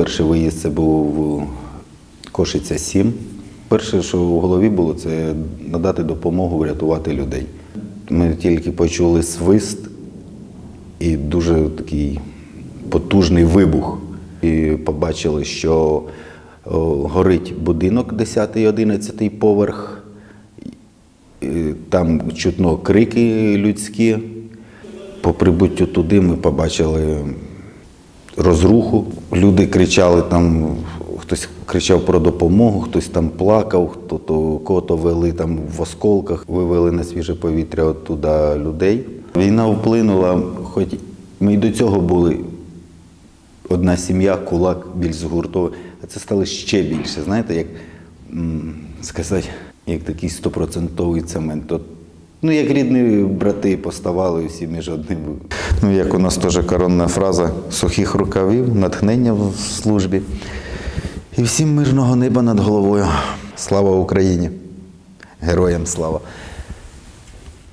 Перший виїзд це був Кошиця 7. Перше, що в голові було, це надати допомогу, врятувати людей. Ми тільки почули свист і дуже такий потужний вибух. І побачили, що горить будинок 10-11 поверх. Там чутно крики людські. По прибуттю туди ми побачили розруху. Люди кричали там, хтось кричав про допомогу, хтось там плакав, хто то кого-то вели там в осколках, вивели на свіже повітря оттуда людей. Війна вплинула, хоч ми й до цього були одна сім'я, кулак більш згуртований, а це стало ще більше. Знаєте, як сказати, як такий стопроцентовий цемент. Ну, як рідні брати поставали всі між одним. Ну, як у нас теж коронна фраза сухих рукавів, натхнення в службі. І всім мирного неба над головою. Слава Україні! Героям слава!